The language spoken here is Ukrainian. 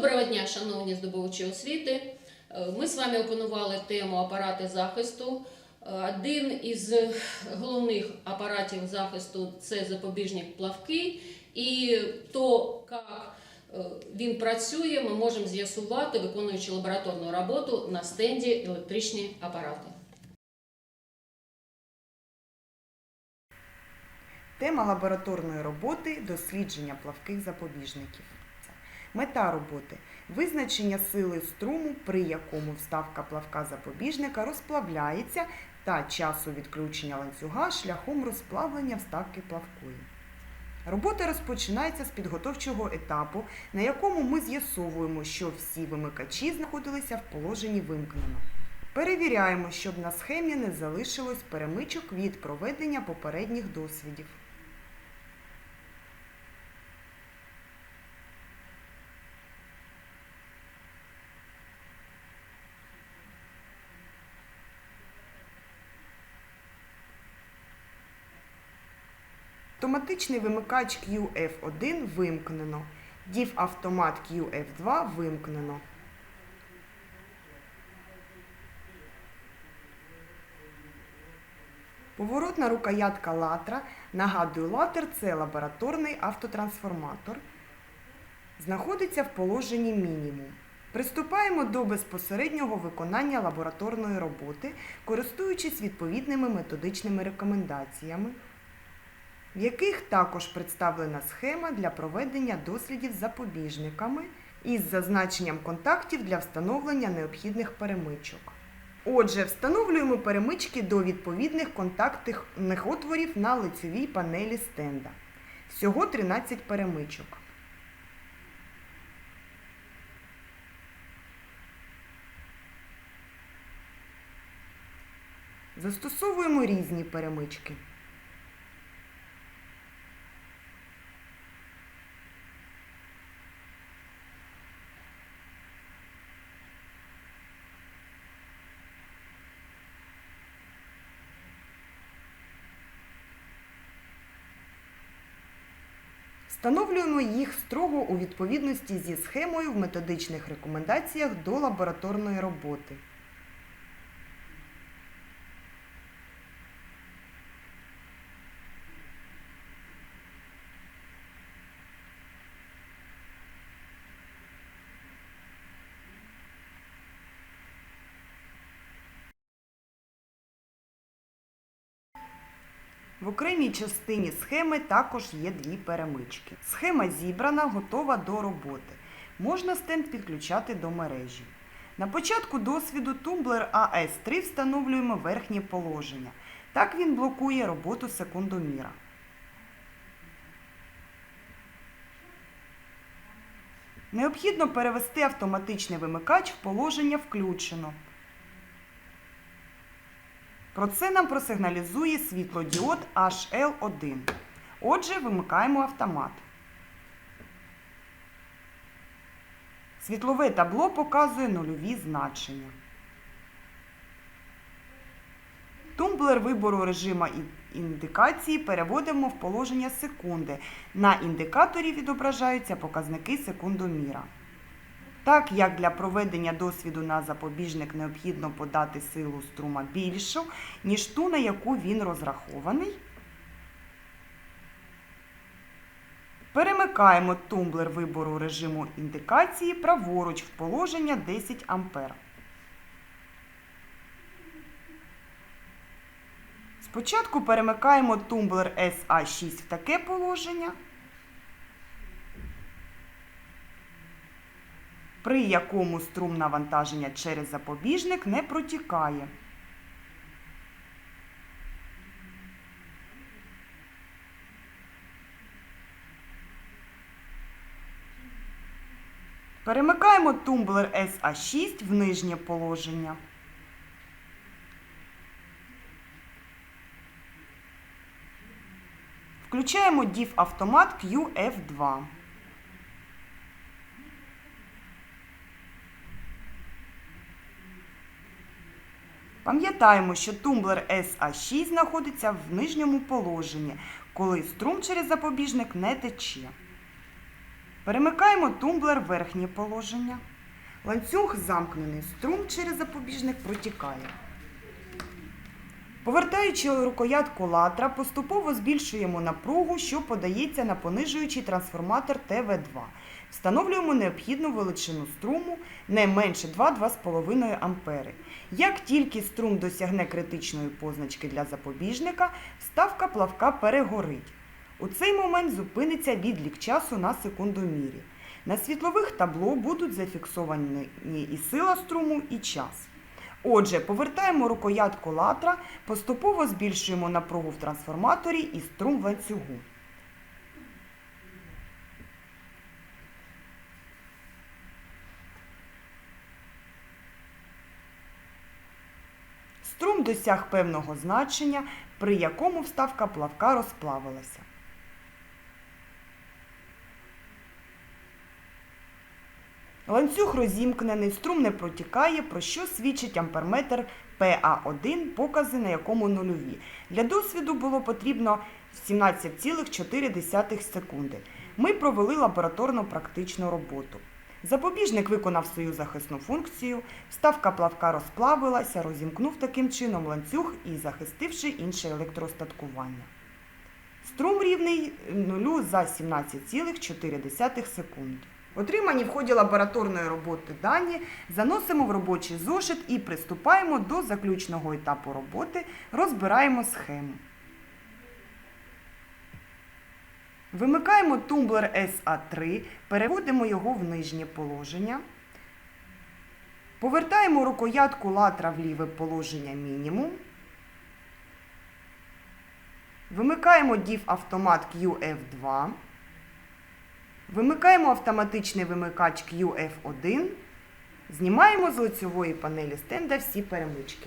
Доброго дня, шановні здобувачі освіти. Е, Ми з вами опанували тему апарати захисту. Е, Один із головних апаратів захисту це запобіжник плавки, і то, як е, він працює, ми можемо з'ясувати, виконуючи лабораторну роботу на стенді електричні апарати. Тема лабораторної роботи дослідження плавких запобіжників. Мета роботи визначення сили струму, при якому вставка плавка запобіжника розплавляється та часу відключення ланцюга шляхом розплавлення вставки плавкої. Робота розпочинається з підготовчого етапу, на якому ми з'ясовуємо, що всі вимикачі знаходилися в положенні вимкнено. Перевіряємо, щоб на схемі не залишилось перемичок від проведення попередніх досвідів. Автоматичний вимикач QF1 вимкнено. Дів автомат QF2 вимкнено. Поворотна рукоятка латра. Нагадую, латер це лабораторний автотрансформатор. Знаходиться в положенні мінімум. Приступаємо до безпосереднього виконання лабораторної роботи, користуючись відповідними методичними рекомендаціями, в яких також представлена схема для проведення дослідів запобіжниками із зазначенням контактів для встановлення необхідних перемичок. Отже, встановлюємо перемички до відповідних контактних отворів на лицевій панелі стенда. Всього 13 перемичок. Застосовуємо різні перемички. Встановлюємо їх строго у відповідності зі схемою в методичних рекомендаціях до лабораторної роботи. В окремій частині схеми також є дві перемички. Схема зібрана, готова до роботи. Можна стенд підключати до мережі. На початку досвіду тумблер АС3 встановлюємо верхнє положення. Так він блокує роботу секундоміра. Необхідно перевести автоматичний вимикач в положення включено. Про це нам просигналізує світлодіод HL1. Отже, вимикаємо автомат. Світлове табло показує нульові значення. Тумблер вибору режиму і- індикації переводимо в положення секунди. На індикаторі відображаються показники секундоміра. Так як для проведення досвіду на запобіжник необхідно подати силу струма більшу, ніж ту, на яку він розрахований, перемикаємо тумблер вибору режиму індикації праворуч в положення 10 А. Спочатку перемикаємо тумблер SA6 в таке положення. При якому струм навантаження через запобіжник не протікає. Перемикаємо тумблер SA6 в нижнє положення. Включаємо DIV автомат QF2. Пам'ятаємо, що тумблер SA6 знаходиться в нижньому положенні, коли струм через запобіжник не тече. Перемикаємо тумблер в верхнє положення. Ланцюг замкнений, струм через запобіжник протікає. Повертаючи рукоятку латра, поступово збільшуємо напругу, що подається на понижуючий трансформатор ТВ2. Встановлюємо необхідну величину струму не менше 2-2,5 А. Як тільки струм досягне критичної позначки для запобіжника, вставка плавка перегорить. У цей момент зупиниться відлік часу на секундомірі. На світлових табло будуть зафіксовані і сила струму, і час. Отже, повертаємо рукоятку латра, поступово збільшуємо напругу в трансформаторі і струм в ланцюгу. Струм досяг певного значення, при якому вставка плавка розплавилася. Ланцюг розімкнений, струм не протікає, про що свідчить амперметр ПА1, покази на якому нульові. Для досвіду було потрібно 17,4 секунди. Ми провели лабораторно практичну роботу. Запобіжник виконав свою захисну функцію, вставка плавка розплавилася, розімкнув таким чином ланцюг і захистивши інше електростаткування. Струм рівний нулю за 17,4 секунди. Отримані в ході лабораторної роботи дані заносимо в робочий зошит і приступаємо до заключного етапу роботи, розбираємо схему. Вимикаємо тумблер SA3, переводимо його в нижнє положення. Повертаємо рукоятку латра в ліве положення мінімум. Вимикаємо DIV автомат QF2. Вимикаємо автоматичний вимикач QF1. Знімаємо з лицьової панелі стенда всі перемички.